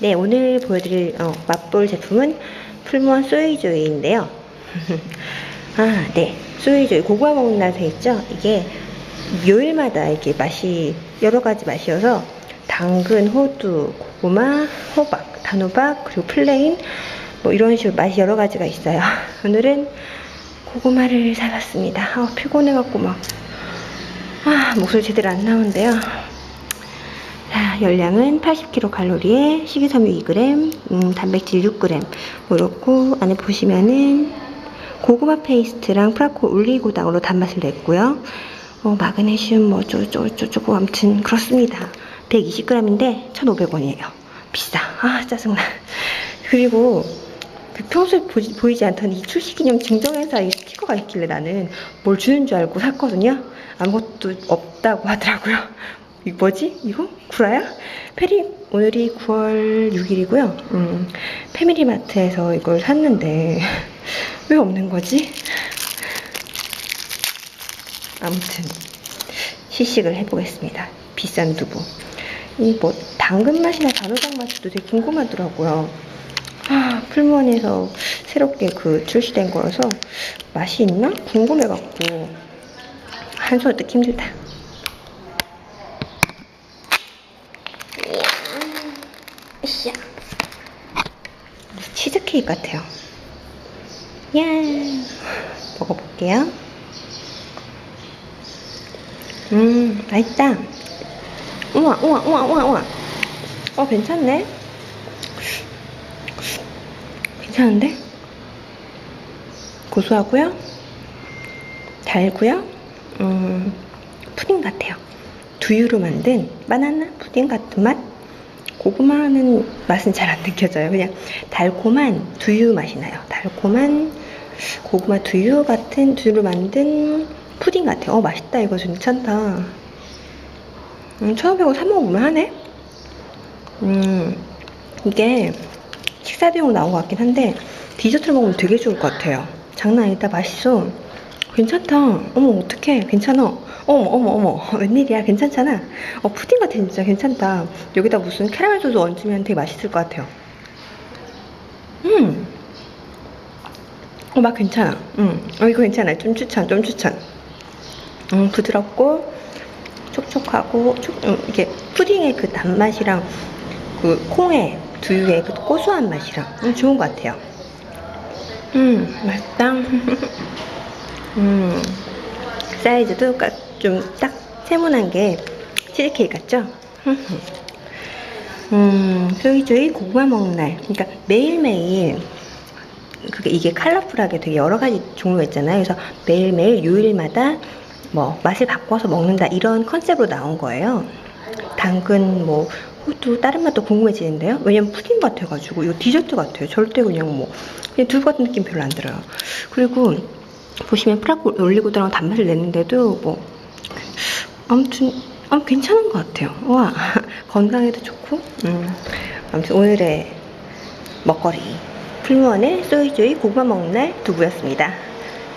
네, 오늘 보여드릴 어, 맛볼 제품은 풀무원 소이조이인데요. 아, 네. 소이조이 고구마 먹는 날 되있죠? 이게 요일마다 이렇게 맛이 여러 가지 맛이어서 당근, 호두, 고구마, 호박, 단호박, 그리고 플레인 뭐 이런 식으로 맛이 여러 가지가 있어요. 오늘은 고구마를 사봤습니다. 아, 피곤해갖고 막 아, 목소리 제대로 안 나오는데요. 자, 열량은 80kcal에 식이섬유 2g, 음, 단백질 6g. 그렇고 안에 보시면은 고구마 페이스트랑 프라코 올리고당으로 단맛을 냈고요. 어, 마그네슘 뭐 쪼쪼쪼쪼 아무튼 그렇습니다. 120g인데 1,500원이에요. 비싸. 아 짜증나. 그리고 그 평소에 보지, 보이 지 않던 이 출시기념 증정회사 이 스티커가 있길래 나는 뭘 주는 줄 알고 샀거든요. 아무것도 없다고 하더라고요. 이거 뭐지? 이거? 구라야? 페리, 오늘이 9월 6일이고요. 음, 패밀리마트에서 이걸 샀는데, 왜 없는 거지? 아무튼, 시식을 해보겠습니다. 비싼 두부. 이 뭐, 당근 맛이나 단호박 맛도 되게 궁금하더라고요. 아, 풀무원에서 새롭게 그 출시된 거여서 맛이 있나? 궁금해갖고, 한손 뜯기 힘들다. 으쌰. 치즈케이크 같아요. 야 먹어볼게요. 음, 맛있다. 우와, 우와, 우와, 우와, 우와. 어, 괜찮네. 괜찮은데? 고소하고요. 달고요. 음, 푸딩 같아요. 두유로 만든 바나나 푸딩 같은 맛? 고구마는 맛은 잘 안 느껴져요. 그냥 달콤한 두유 맛이 나요. 달콤한 고구마 두유 같은 두유로 만든 푸딩 같아요. 어, 맛있다. 이거 좀 괜찮다. 음, 1,500원 사먹으면 하네? 음, 이게 식사 비용 나온 것 같긴 한데, 디저트를 먹으면 되게 좋을 것 같아요. 장난 아니다. 맛있어. 괜찮다. 어머, 어떡해. 괜찮아. 어머, 어머, 어머. 웬일이야. 괜찮잖아. 어, 푸딩 같아. 진짜 괜찮다. 여기다 무슨 캐러멜 소스 얹으면 되게 맛있을 것 같아요. 음. 어, 맛 괜찮아. 음. 어, 이거 괜찮아. 좀 추천, 좀 추천. 음, 부드럽고, 촉촉하고, 촉, 음, 이게 푸딩의 그 단맛이랑 그 콩의 두유의 그 고소한 맛이랑 음, 좋은 것 같아요. 음, 맛있다. 음, 사이즈도 좀 딱 세모난 게 치즈케이크 같죠? 음, 소이조이 고구마 먹는 날. 그러니까 매일매일 그게 이게 컬러풀하게 되게 여러 가지 종류가 있잖아요. 그래서 매일매일 요일마다 뭐 맛을 바꿔서 먹는다 이런 컨셉으로 나온 거예요. 당근 뭐 호두 다른 맛도 궁금해지는데요. 왜냐면 푸딩 같아가지고 이거 디저트 같아요. 절대 그냥 뭐 그냥 두부 같은 느낌 별로 안 들어요. 그리고 보시면 프라고 올리고당랑 단맛을 내는데도 뭐 아무튼 아, 괜찮은 것 같아요. 와 건강에도 좋고 음, 아무튼 오늘의 먹거리 풀무원의 소이조이 고구마 먹는 날 두부였습니다.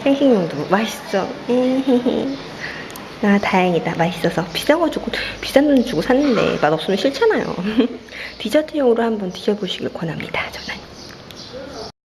생식용 두부 맛있어. 아 다행이다 맛있어서 비싼 거 주고 비싼 돈 주고 샀는데 맛 없으면 싫잖아요. 디저트용으로 한번 드셔보시길 권합니다. 저는.